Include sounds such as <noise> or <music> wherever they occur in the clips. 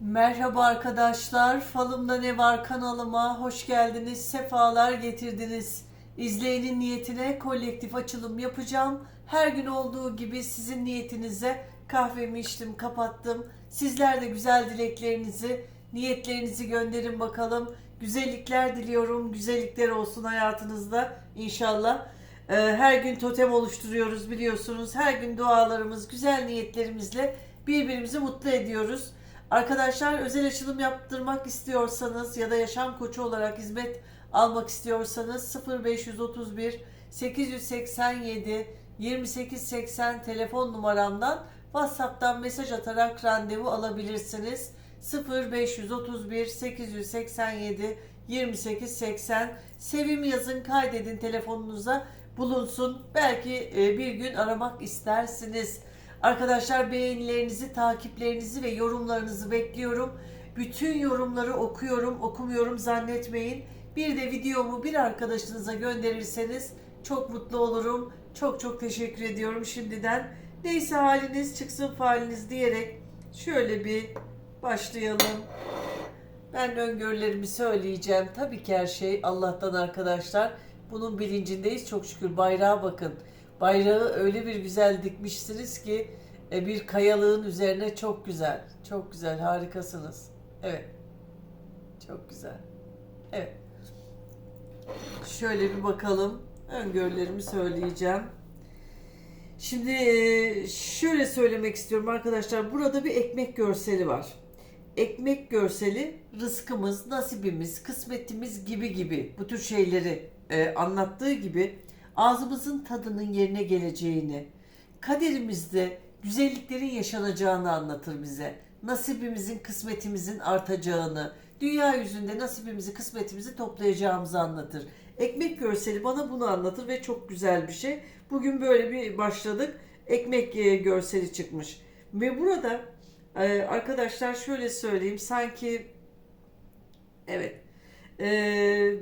Merhaba arkadaşlar, Falımda Ne Var kanalıma hoş geldiniz, sefalar getirdiniz. İzleyenin niyetine kolektif açılım yapacağım. Her gün olduğu gibi sizin niyetinize kahvemi içtim, kapattım. Sizler de güzel dileklerinizi, niyetlerinizi gönderin bakalım. Güzellikler diliyorum, güzellikler olsun hayatınızda inşallah. Ee, Her gün totem oluşturuyoruz biliyorsunuz. Her gün dualarımız, güzel niyetlerimizle birbirimizi mutlu ediyoruz. Arkadaşlar özel açılım yaptırmak istiyorsanız ya da yaşam koçu olarak hizmet almak istiyorsanız 0531 887 2880 telefon numaramdan WhatsApp'tan mesaj atarak randevu alabilirsiniz. 0531 887 2880 Sevim yazın kaydedin telefonunuza bulunsun. Belki e, bir gün aramak istersiniz. Arkadaşlar beğenilerinizi, takiplerinizi ve yorumlarınızı bekliyorum. Bütün yorumları okuyorum, okumuyorum zannetmeyin. Bir de videomu bir arkadaşınıza gönderirseniz çok mutlu olurum. Çok çok teşekkür ediyorum şimdiden. Neyse haliniz çıksın faliniz diyerek şöyle bir başlayalım. Ben öngörülerimi söyleyeceğim. Tabii ki her şey Allah'tan arkadaşlar. Bunun bilincindeyiz. Çok şükür bayrağa bakın. Bayrağı öyle bir güzel dikmişsiniz ki e, bir kayalığın üzerine çok güzel. Çok güzel. Harikasınız. Evet. Çok güzel. Evet. Şöyle bir bakalım. Öngörülerimi söyleyeceğim. Şimdi e, şöyle söylemek istiyorum arkadaşlar. Burada bir ekmek görseli var. Ekmek görseli rızkımız, nasibimiz, kısmetimiz gibi gibi bu tür şeyleri e, anlattığı gibi ağzımızın tadının yerine geleceğini, kaderimizde güzelliklerin yaşanacağını anlatır bize. Nasibimizin, kısmetimizin artacağını, dünya yüzünde nasibimizi, kısmetimizi toplayacağımızı anlatır. Ekmek görseli bana bunu anlatır ve çok güzel bir şey. Bugün böyle bir başladık. Ekmek e, görseli çıkmış. Ve burada e, arkadaşlar şöyle söyleyeyim sanki evet e,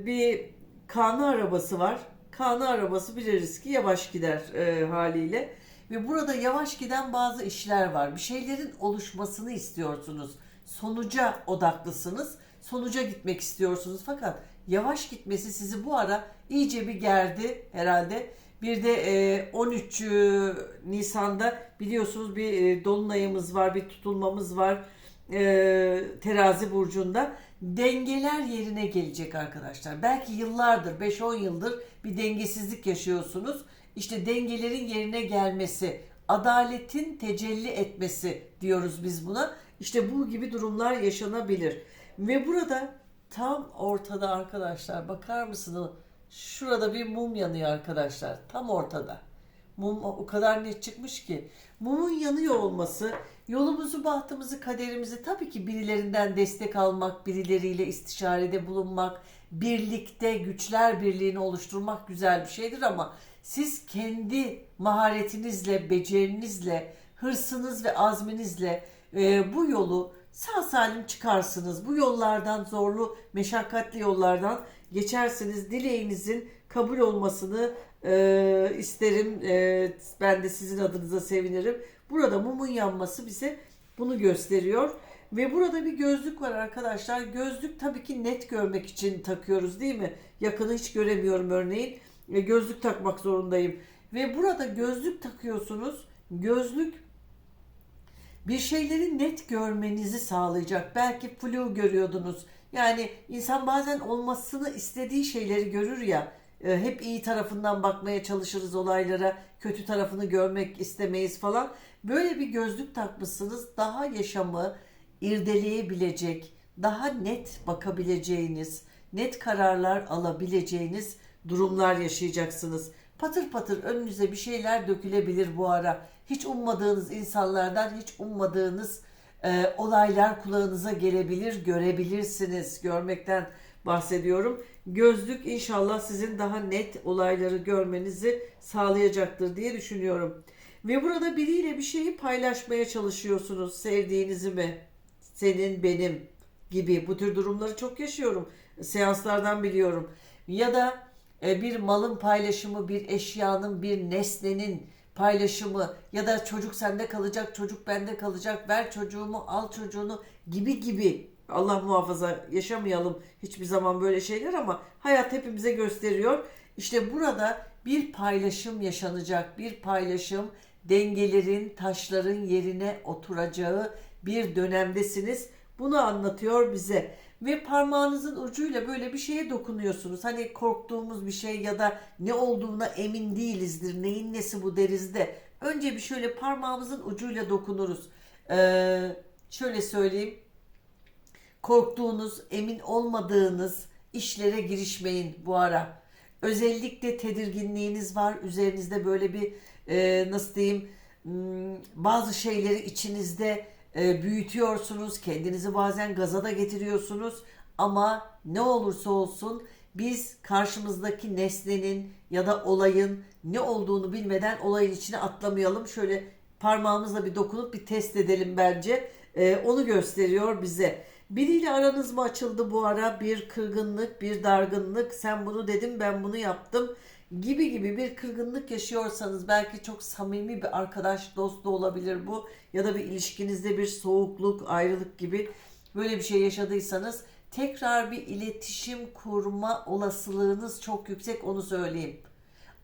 bir kanı arabası var. Kanı arabası biliriz ki yavaş gider e, haliyle. Ve burada yavaş giden bazı işler var. Bir şeylerin oluşmasını istiyorsunuz. Sonuca odaklısınız. Sonuca gitmek istiyorsunuz. Fakat yavaş gitmesi sizi bu ara iyice bir gerdi herhalde. Bir de e, 13 e, Nisan'da biliyorsunuz bir e, dolunayımız var, bir tutulmamız var e, terazi burcunda. Dengeler yerine gelecek arkadaşlar. Belki yıllardır, 5-10 yıldır bir dengesizlik yaşıyorsunuz. İşte dengelerin yerine gelmesi, adaletin tecelli etmesi diyoruz biz buna. İşte bu gibi durumlar yaşanabilir. Ve burada tam ortada arkadaşlar bakar mısınız? Şurada bir mum yanıyor arkadaşlar. Tam ortada. Mum o kadar net çıkmış ki. Mumun yanıyor olması yolumuzu, bahtımızı, kaderimizi tabii ki birilerinden destek almak, birileriyle istişarede bulunmak, birlikte güçler birliğini oluşturmak güzel bir şeydir ama siz kendi maharetinizle, becerinizle, hırsınız ve azminizle e, bu yolu sağ salim çıkarsınız. Bu yollardan zorlu, meşakkatli yollardan geçersiniz. Dileğinizin kabul olmasını e, isterim. E, ben de sizin adınıza sevinirim. Burada mumun yanması bize bunu gösteriyor. Ve burada bir gözlük var arkadaşlar. Gözlük tabii ki net görmek için takıyoruz değil mi? Yakını hiç göremiyorum örneğin. E, gözlük takmak zorundayım. Ve burada gözlük takıyorsunuz. Gözlük bir şeyleri net görmenizi sağlayacak. Belki flu görüyordunuz. Yani insan bazen olmasını istediği şeyleri görür ya. E, Hep iyi tarafından bakmaya çalışırız olaylara. Kötü tarafını görmek istemeyiz falan. Böyle bir gözlük takmışsınız. Daha yaşamı irdeleyebilecek, daha net bakabileceğiniz, net kararlar alabileceğiniz durumlar yaşayacaksınız. Patır patır önünüze bir şeyler dökülebilir bu ara. Hiç ummadığınız insanlardan hiç ummadığınız e, olaylar kulağınıza gelebilir, görebilirsiniz. Görmekten bahsediyorum. Gözlük inşallah sizin daha net olayları görmenizi sağlayacaktır diye düşünüyorum. Ve burada biriyle bir şeyi paylaşmaya çalışıyorsunuz. Sevdiğinizi mi? Senin, benim gibi bu tür durumları çok yaşıyorum. Seanslardan biliyorum. Ya da e, bir malın paylaşımı, bir eşyanın, bir nesnenin paylaşımı ya da çocuk sende kalacak, çocuk bende kalacak, ver çocuğumu, al çocuğunu gibi gibi. Allah muhafaza yaşamayalım hiçbir zaman böyle şeyler ama hayat hepimize gösteriyor. İşte burada bir paylaşım yaşanacak, bir paylaşım dengelerin, taşların yerine oturacağı bir dönemdesiniz. Bunu anlatıyor bize. Ve parmağınızın ucuyla böyle bir şeye dokunuyorsunuz. Hani korktuğumuz bir şey ya da ne olduğuna emin değilizdir. Neyin nesi bu deriz de. Önce bir şöyle parmağımızın ucuyla dokunuruz. Ee, şöyle söyleyeyim. Korktuğunuz, emin olmadığınız işlere girişmeyin bu ara. Özellikle tedirginliğiniz var. Üzerinizde böyle bir e, nasıl diyeyim hmm, bazı şeyleri içinizde e, büyütüyorsunuz. Kendinizi bazen gaza da getiriyorsunuz. Ama ne olursa olsun biz karşımızdaki nesnenin ya da olayın ne olduğunu bilmeden olayın içine atlamayalım. Şöyle parmağımızla bir dokunup bir test edelim bence. E, onu gösteriyor bize. Biriyle aranız mı açıldı bu ara? Bir kırgınlık, bir dargınlık. Sen bunu dedim, ben bunu yaptım gibi gibi bir kırgınlık yaşıyorsanız belki çok samimi bir arkadaş, dost da olabilir bu ya da bir ilişkinizde bir soğukluk, ayrılık gibi böyle bir şey yaşadıysanız tekrar bir iletişim kurma olasılığınız çok yüksek onu söyleyeyim.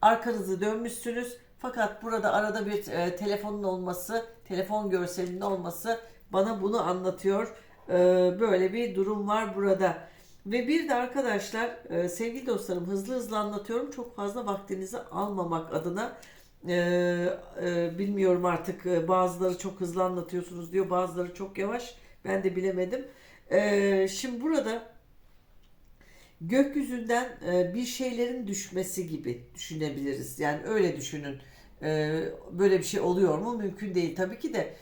Arkanızı dönmüşsünüz fakat burada arada bir e, telefonun olması, telefon görselinin olması bana bunu anlatıyor. E, böyle bir durum var burada. Ve bir de arkadaşlar e, sevgili dostlarım hızlı hızlı anlatıyorum. Çok fazla vaktinizi almamak adına e, e, bilmiyorum artık bazıları çok hızlı anlatıyorsunuz diyor. Bazıları çok yavaş. Ben de bilemedim. Şimdi burada gökyüzünden bir şeylerin düşmesi gibi düşünebiliriz. Yani öyle düşünün. Böyle bir şey oluyor mu? Mümkün değil tabii ki de.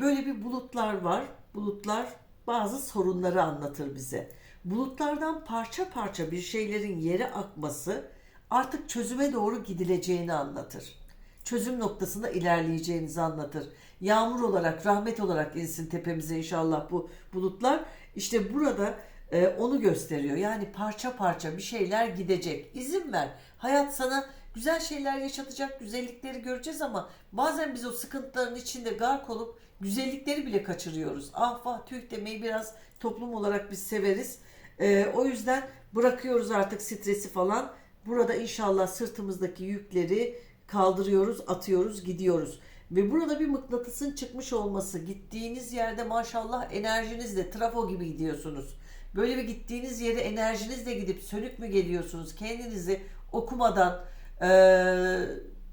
Böyle bir bulutlar var. Bulutlar bazı sorunları anlatır bize bulutlardan parça parça bir şeylerin yere akması artık çözüme doğru gidileceğini anlatır. Çözüm noktasında ilerleyeceğinizi anlatır. Yağmur olarak, rahmet olarak insin tepemize inşallah bu bulutlar. İşte burada e, onu gösteriyor. Yani parça parça bir şeyler gidecek. İzin ver. Hayat sana güzel şeyler yaşatacak, güzellikleri göreceğiz ama bazen biz o sıkıntıların içinde gark olup güzellikleri bile kaçırıyoruz. Ah vah tüh demeyi biraz toplum olarak biz severiz. Ee, o yüzden bırakıyoruz artık stresi falan. Burada inşallah sırtımızdaki yükleri kaldırıyoruz, atıyoruz, gidiyoruz. Ve burada bir mıknatısın çıkmış olması, gittiğiniz yerde maşallah enerjinizle trafo gibi gidiyorsunuz. Böyle bir gittiğiniz yere enerjinizle gidip sönük mü geliyorsunuz? Kendinizi okumadan, e,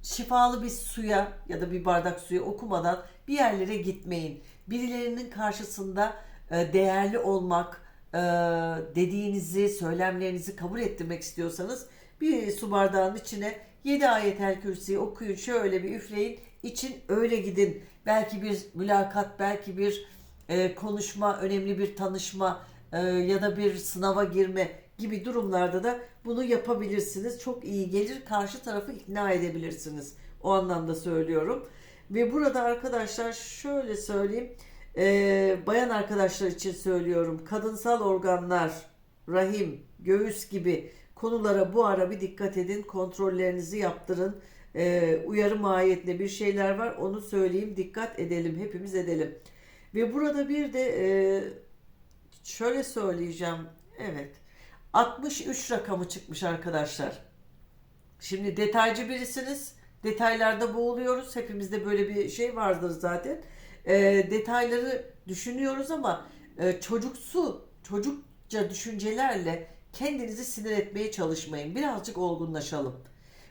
şifalı bir suya ya da bir bardak suya okumadan bir yerlere gitmeyin. Birilerinin karşısında e, değerli olmak, e, dediğinizi, söylemlerinizi kabul ettirmek istiyorsanız bir su bardağının içine 7 ayetel kürsüyü okuyun, şöyle bir üfleyin, için öyle gidin. Belki bir mülakat, belki bir e, konuşma, önemli bir tanışma ya da bir sınava girme gibi durumlarda da bunu yapabilirsiniz. Çok iyi gelir, karşı tarafı ikna edebilirsiniz. O anlamda söylüyorum. Ve burada arkadaşlar şöyle söyleyeyim e, bayan arkadaşlar için söylüyorum. Kadınsal organlar, rahim, göğüs gibi konulara bu ara bir dikkat edin. Kontrollerinizi yaptırın. E, uyarı mahiyetinde bir şeyler var. Onu söyleyeyim. Dikkat edelim. Hepimiz edelim. Ve burada bir de e, şöyle söyleyeceğim. Evet. 63 rakamı çıkmış arkadaşlar. Şimdi detaycı birisiniz. Detaylarda boğuluyoruz. Hepimizde böyle bir şey vardır zaten e, detayları düşünüyoruz ama e, çocuksu, çocukça düşüncelerle kendinizi sinir etmeye çalışmayın. Birazcık olgunlaşalım.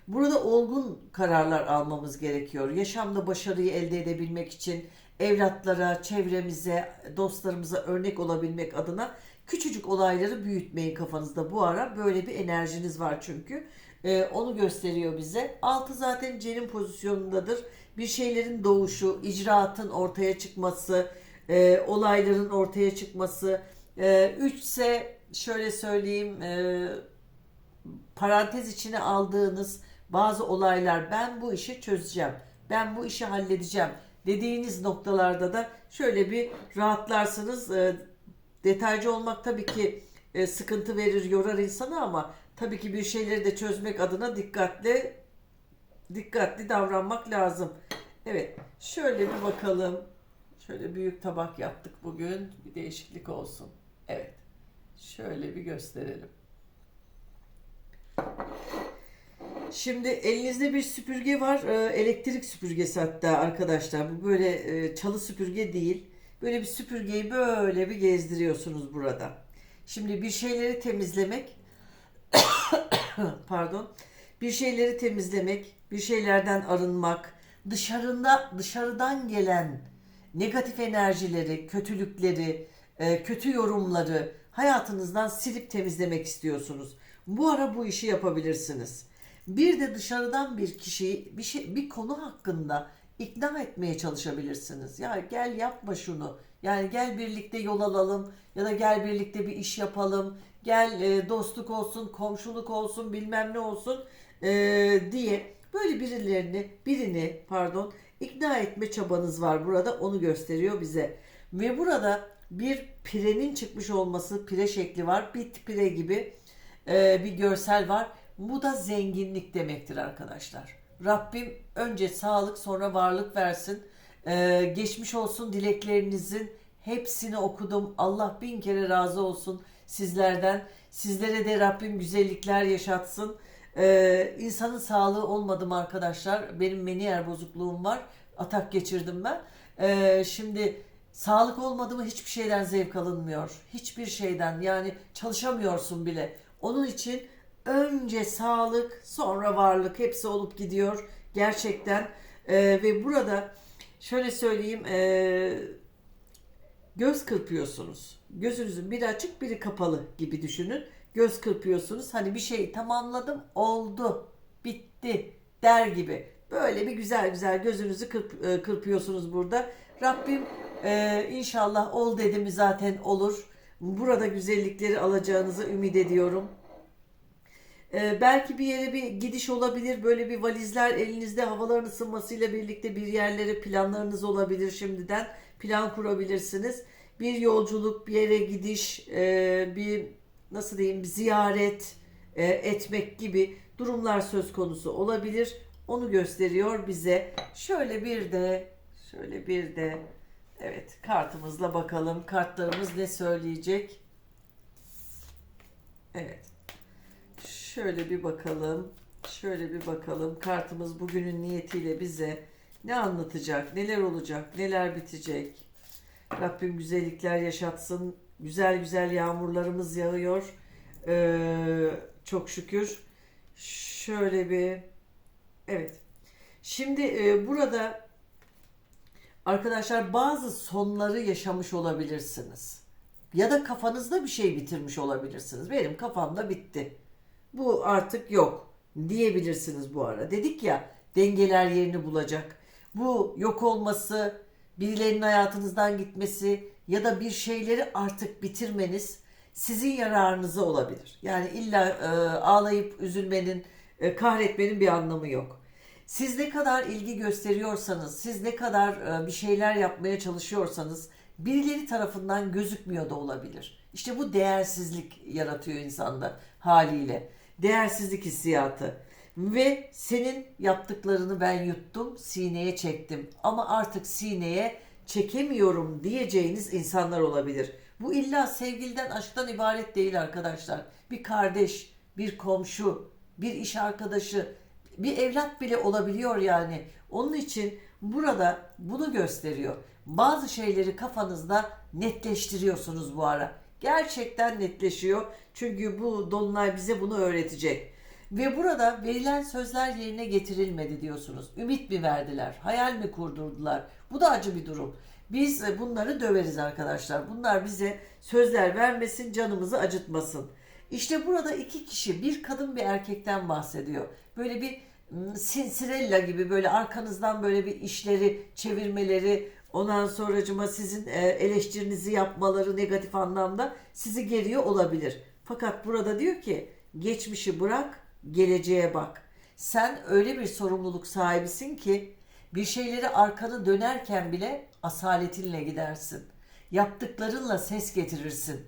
Burada olgun kararlar almamız gerekiyor. Yaşamda başarıyı elde edebilmek için evlatlara, çevremize, dostlarımıza örnek olabilmek adına küçücük olayları büyütmeyin kafanızda bu ara. Böyle bir enerjiniz var çünkü. Ee, onu gösteriyor bize. Altı zaten cenin pozisyonundadır bir şeylerin doğuşu, icraatın ortaya çıkması, e, olayların ortaya çıkması. E, ise şöyle söyleyeyim e, parantez içine aldığınız bazı olaylar ben bu işi çözeceğim, ben bu işi halledeceğim dediğiniz noktalarda da şöyle bir rahatlarsınız. E, detaycı olmak tabii ki e, sıkıntı verir, yorar insanı ama tabii ki bir şeyleri de çözmek adına dikkatli dikkatli davranmak lazım. Evet, şöyle bir bakalım. Şöyle büyük tabak yaptık bugün. Bir değişiklik olsun. Evet. Şöyle bir gösterelim. Şimdi elinizde bir süpürge var. Ee, Elektrik süpürgesi hatta arkadaşlar. Bu böyle e, çalı süpürge değil. Böyle bir süpürgeyi böyle bir gezdiriyorsunuz burada. Şimdi bir şeyleri temizlemek <coughs> pardon. Bir şeyleri temizlemek, bir şeylerden arınmak, dışarında dışarıdan gelen negatif enerjileri, kötülükleri, e, kötü yorumları hayatınızdan silip temizlemek istiyorsunuz. Bu ara bu işi yapabilirsiniz. Bir de dışarıdan bir kişiyi bir şey bir konu hakkında ikna etmeye çalışabilirsiniz. Ya gel yapma şunu. Yani gel birlikte yol alalım ya da gel birlikte bir iş yapalım. Gel e, dostluk olsun, komşuluk olsun, bilmem ne olsun e, diye böyle birilerini, birini pardon ikna etme çabanız var burada. Onu gösteriyor bize. Ve burada bir pirenin çıkmış olması, pire şekli var. Bit pire gibi e, bir görsel var. Bu da zenginlik demektir arkadaşlar. Rabbim önce sağlık sonra varlık versin. Ee, geçmiş olsun dileklerinizin hepsini okudum. Allah bin kere razı olsun sizlerden. Sizlere de Rabbim güzellikler yaşatsın. Ee, insanın sağlığı olmadım arkadaşlar. Benim meniyer bozukluğum var. Atak geçirdim ben. Ee, şimdi sağlık olmadı mı hiçbir şeyden zevk alınmıyor. Hiçbir şeyden yani çalışamıyorsun bile. Onun için önce sağlık sonra varlık hepsi olup gidiyor gerçekten Ee, ve burada şöyle söyleyeyim ee, göz kırpıyorsunuz gözünüzün biri açık biri kapalı gibi düşünün göz kırpıyorsunuz hani bir şey tamamladım oldu bitti der gibi böyle bir güzel güzel gözünüzü kırp, e, kırpıyorsunuz burada Rabbim e, inşallah ol dedi mi zaten olur burada güzellikleri alacağınızı ümit ediyorum ee, belki bir yere bir gidiş olabilir. Böyle bir valizler elinizde havaların ısınmasıyla birlikte bir yerlere planlarınız olabilir şimdiden. Plan kurabilirsiniz. Bir yolculuk, bir yere gidiş, e, bir nasıl diyeyim ziyaret e, etmek gibi durumlar söz konusu olabilir. Onu gösteriyor bize. Şöyle bir de şöyle bir de evet kartımızla bakalım. Kartlarımız ne söyleyecek? Evet. Şöyle bir bakalım. Şöyle bir bakalım. Kartımız bugünün niyetiyle bize ne anlatacak? Neler olacak? Neler bitecek? Rabbim güzellikler yaşatsın. Güzel güzel yağmurlarımız yağıyor. Ee, çok şükür. Şöyle bir Evet. Şimdi e, burada arkadaşlar bazı sonları yaşamış olabilirsiniz. Ya da kafanızda bir şey bitirmiş olabilirsiniz. Benim kafamda bitti bu artık yok diyebilirsiniz bu ara. Dedik ya dengeler yerini bulacak. Bu yok olması, birilerinin hayatınızdan gitmesi ya da bir şeyleri artık bitirmeniz sizin yararınıza olabilir. Yani illa e, ağlayıp üzülmenin, e, kahretmenin bir anlamı yok. Siz ne kadar ilgi gösteriyorsanız, siz ne kadar e, bir şeyler yapmaya çalışıyorsanız birileri tarafından gözükmüyor da olabilir. İşte bu değersizlik yaratıyor insanda haliyle değersizlik hissiyatı ve senin yaptıklarını ben yuttum, sineye çektim ama artık sineye çekemiyorum diyeceğiniz insanlar olabilir. Bu illa sevgiliden, aşktan ibaret değil arkadaşlar. Bir kardeş, bir komşu, bir iş arkadaşı, bir evlat bile olabiliyor yani. Onun için burada bunu gösteriyor. Bazı şeyleri kafanızda netleştiriyorsunuz bu ara gerçekten netleşiyor. Çünkü bu dolunay bize bunu öğretecek. Ve burada verilen sözler yerine getirilmedi diyorsunuz. Ümit mi verdiler? Hayal mi kurdurdular? Bu da acı bir durum. Biz e, bunları döveriz arkadaşlar. Bunlar bize sözler vermesin, canımızı acıtmasın. İşte burada iki kişi, bir kadın bir erkekten bahsediyor. Böyle bir sinsirella gibi böyle arkanızdan böyle bir işleri çevirmeleri, Ondan sonracıma sizin e, eleştirinizi yapmaları negatif anlamda sizi geriyor olabilir. Fakat burada diyor ki geçmişi bırak, geleceğe bak. Sen öyle bir sorumluluk sahibisin ki bir şeyleri arkanı dönerken bile asaletinle gidersin. Yaptıklarınla ses getirirsin.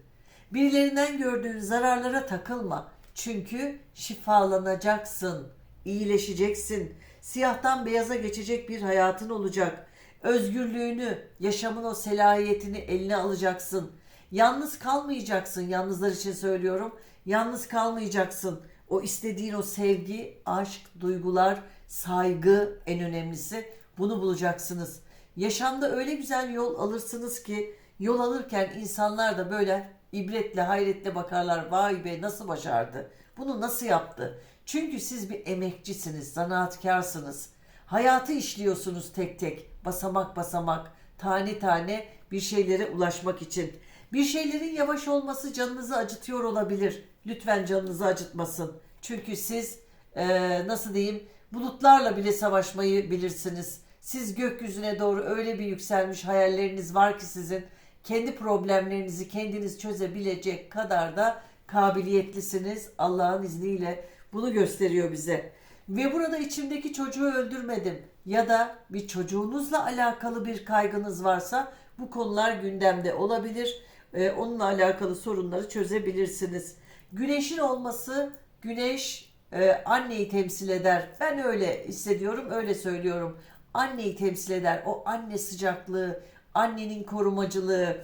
Birilerinden gördüğün zararlara takılma. Çünkü şifalanacaksın, iyileşeceksin. Siyahtan beyaza geçecek bir hayatın olacak. Özgürlüğünü, yaşamın o selahiyetini eline alacaksın. Yalnız kalmayacaksın. Yalnızlar için söylüyorum. Yalnız kalmayacaksın. O istediğin o sevgi, aşk, duygular, saygı en önemlisi. Bunu bulacaksınız. Yaşamda öyle güzel yol alırsınız ki yol alırken insanlar da böyle ibretle, hayretle bakarlar. Vay be nasıl başardı? Bunu nasıl yaptı? Çünkü siz bir emekçisiniz, zanaatkarsınız. Hayatı işliyorsunuz tek tek, basamak basamak, tane tane bir şeylere ulaşmak için. Bir şeylerin yavaş olması canınızı acıtıyor olabilir. Lütfen canınızı acıtmasın. Çünkü siz eee, nasıl diyeyim bulutlarla bile savaşmayı bilirsiniz. Siz gökyüzüne doğru öyle bir yükselmiş hayalleriniz var ki sizin kendi problemlerinizi kendiniz çözebilecek kadar da kabiliyetlisiniz Allah'ın izniyle. Bunu gösteriyor bize. Ve burada içimdeki çocuğu öldürmedim ya da bir çocuğunuzla alakalı bir kaygınız varsa bu konular gündemde olabilir. Ee, onunla alakalı sorunları çözebilirsiniz. Güneşin olması, güneş e, anneyi temsil eder. Ben öyle hissediyorum, öyle söylüyorum. Anneyi temsil eder. O anne sıcaklığı, annenin korumacılığı,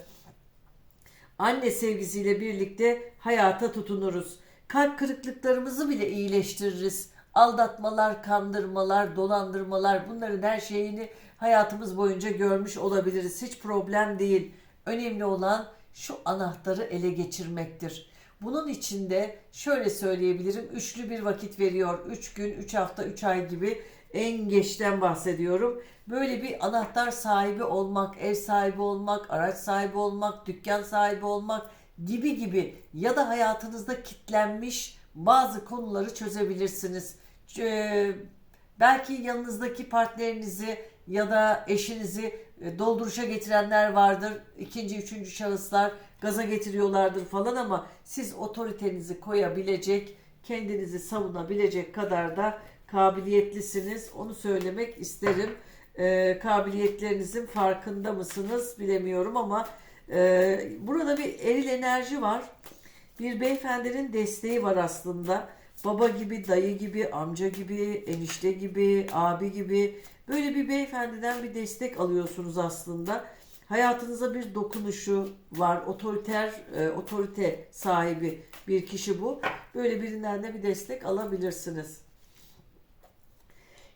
anne sevgisiyle birlikte hayata tutunuruz. Kalp kırıklıklarımızı bile iyileştiririz. Aldatmalar, kandırmalar, dolandırmalar bunların her şeyini hayatımız boyunca görmüş olabiliriz. Hiç problem değil. Önemli olan şu anahtarı ele geçirmektir. Bunun içinde şöyle söyleyebilirim. Üçlü bir vakit veriyor. Üç gün, üç hafta, üç ay gibi en geçten bahsediyorum. Böyle bir anahtar sahibi olmak, ev sahibi olmak, araç sahibi olmak, dükkan sahibi olmak gibi gibi ya da hayatınızda kitlenmiş bazı konuları çözebilirsiniz. Ee, belki yanınızdaki partnerinizi ya da eşinizi e, dolduruşa getirenler vardır. İkinci, üçüncü şahıslar gaza getiriyorlardır falan ama siz otoritenizi koyabilecek, kendinizi savunabilecek kadar da kabiliyetlisiniz. Onu söylemek isterim. Ee, kabiliyetlerinizin farkında mısınız bilemiyorum ama e, burada bir eril enerji var. Bir beyefendinin desteği var aslında. Baba gibi, dayı gibi, amca gibi, enişte gibi, abi gibi böyle bir beyefendiden bir destek alıyorsunuz aslında. Hayatınıza bir dokunuşu var. Otoriter, e, otorite sahibi bir kişi bu. Böyle birinden de bir destek alabilirsiniz.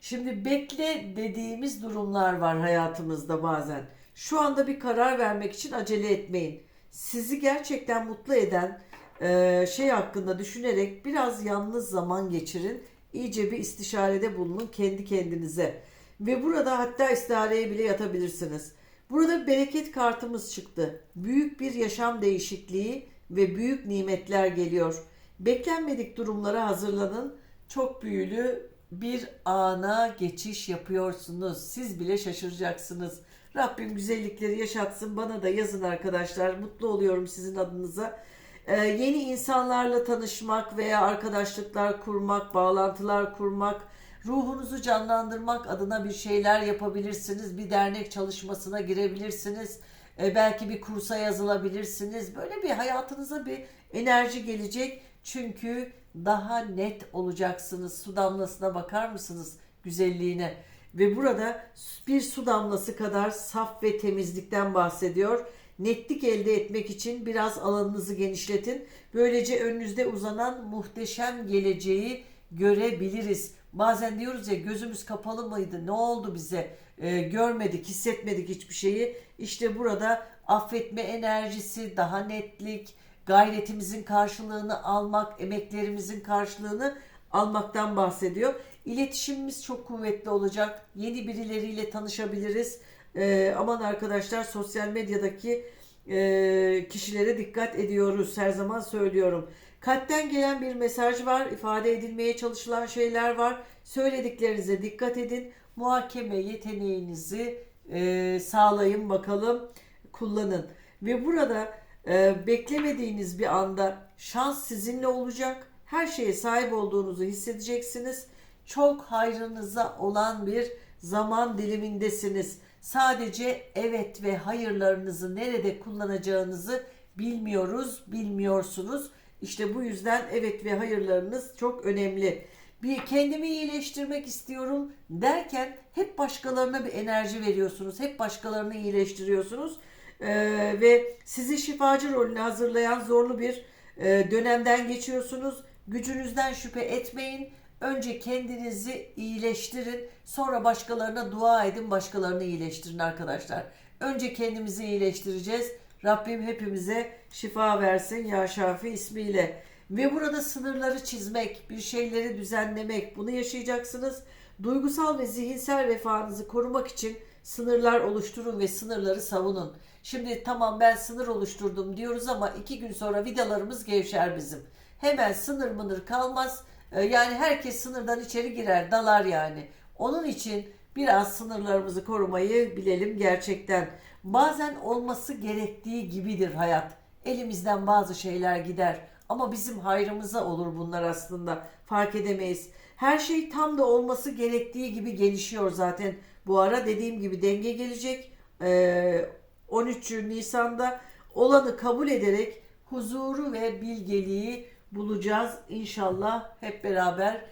Şimdi bekle dediğimiz durumlar var hayatımızda bazen. Şu anda bir karar vermek için acele etmeyin. Sizi gerçekten mutlu eden e, şey hakkında düşünerek biraz yalnız zaman geçirin. İyice bir istişarede bulunun kendi kendinize. Ve burada hatta istihareye bile yatabilirsiniz. Burada bereket kartımız çıktı. Büyük bir yaşam değişikliği ve büyük nimetler geliyor. Beklenmedik durumlara hazırlanın. Çok büyülü bir ana geçiş yapıyorsunuz. Siz bile şaşıracaksınız. Rabbim güzellikleri yaşatsın. Bana da yazın arkadaşlar. Mutlu oluyorum sizin adınıza. Ee, yeni insanlarla tanışmak veya arkadaşlıklar kurmak, bağlantılar kurmak, ruhunuzu canlandırmak adına bir şeyler yapabilirsiniz. Bir dernek çalışmasına girebilirsiniz. Ee, belki bir kursa yazılabilirsiniz. Böyle bir hayatınıza bir enerji gelecek. Çünkü daha net olacaksınız. Su damlasına bakar mısınız güzelliğine? Ve burada bir su damlası kadar saf ve temizlikten bahsediyor. Netlik elde etmek için biraz alanınızı genişletin. Böylece önünüzde uzanan muhteşem geleceği görebiliriz. Bazen diyoruz ya gözümüz kapalı mıydı? Ne oldu bize? Ee, görmedik, hissetmedik hiçbir şeyi. İşte burada affetme enerjisi, daha netlik, gayretimizin karşılığını almak, emeklerimizin karşılığını almaktan bahsediyor. İletişimimiz çok kuvvetli olacak. Yeni birileriyle tanışabiliriz. Ee, aman arkadaşlar sosyal medyadaki e, kişilere dikkat ediyoruz. Her zaman söylüyorum. Kalpten gelen bir mesaj var. ifade edilmeye çalışılan şeyler var. Söylediklerinize dikkat edin. Muhakeme yeteneğinizi e, sağlayın bakalım. Kullanın. Ve burada e, beklemediğiniz bir anda şans sizinle olacak. Her şeye sahip olduğunuzu hissedeceksiniz. Çok hayrınıza olan bir zaman dilimindesiniz. Sadece evet ve hayırlarınızı nerede kullanacağınızı bilmiyoruz, bilmiyorsunuz. İşte bu yüzden evet ve hayırlarınız çok önemli. bir kendimi iyileştirmek istiyorum derken hep başkalarına bir enerji veriyorsunuz. Hep başkalarını iyileştiriyorsunuz. Ee, ve sizi şifacı rolüne hazırlayan zorlu bir e, dönemden geçiyorsunuz. Gücünüzden şüphe etmeyin. Önce kendinizi iyileştirin. Sonra başkalarına dua edin. Başkalarını iyileştirin arkadaşlar. Önce kendimizi iyileştireceğiz. Rabbim hepimize şifa versin ya Şafi ismiyle. Ve burada sınırları çizmek, bir şeyleri düzenlemek bunu yaşayacaksınız. Duygusal ve zihinsel vefanızı korumak için sınırlar oluşturun ve sınırları savunun. Şimdi tamam ben sınır oluşturdum diyoruz ama iki gün sonra vidalarımız gevşer bizim. Hemen sınır mınır kalmaz. Ee, Yani herkes sınırdan içeri girer, dalar yani. Onun için biraz sınırlarımızı korumayı bilelim gerçekten. Bazen olması gerektiği gibidir hayat. Elimizden bazı şeyler gider ama bizim hayrımıza olur bunlar aslında. Fark edemeyiz. Her şey tam da olması gerektiği gibi gelişiyor zaten. Bu ara dediğim gibi denge gelecek. Ee, 13 Nisan'da olanı kabul ederek huzuru ve bilgeliği bulacağız inşallah hep beraber.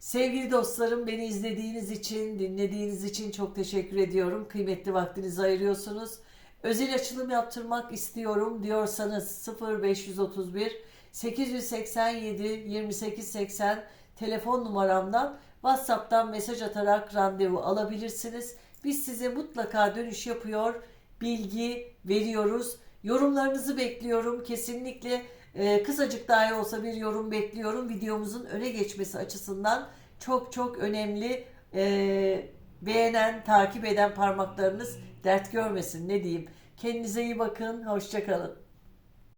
Sevgili dostlarım beni izlediğiniz için, dinlediğiniz için çok teşekkür ediyorum. Kıymetli vaktinizi ayırıyorsunuz. Özel açılım yaptırmak istiyorum diyorsanız 0531 887 2880 telefon numaramdan WhatsApp'tan mesaj atarak randevu alabilirsiniz. Biz size mutlaka dönüş yapıyor, bilgi veriyoruz. Yorumlarınızı bekliyorum. Kesinlikle e, kısacık dahi olsa bir yorum bekliyorum. Videomuzun öne geçmesi açısından çok çok önemli. E, beğenen, takip eden parmaklarınız dert görmesin ne diyeyim. Kendinize iyi bakın. Hoşçakalın.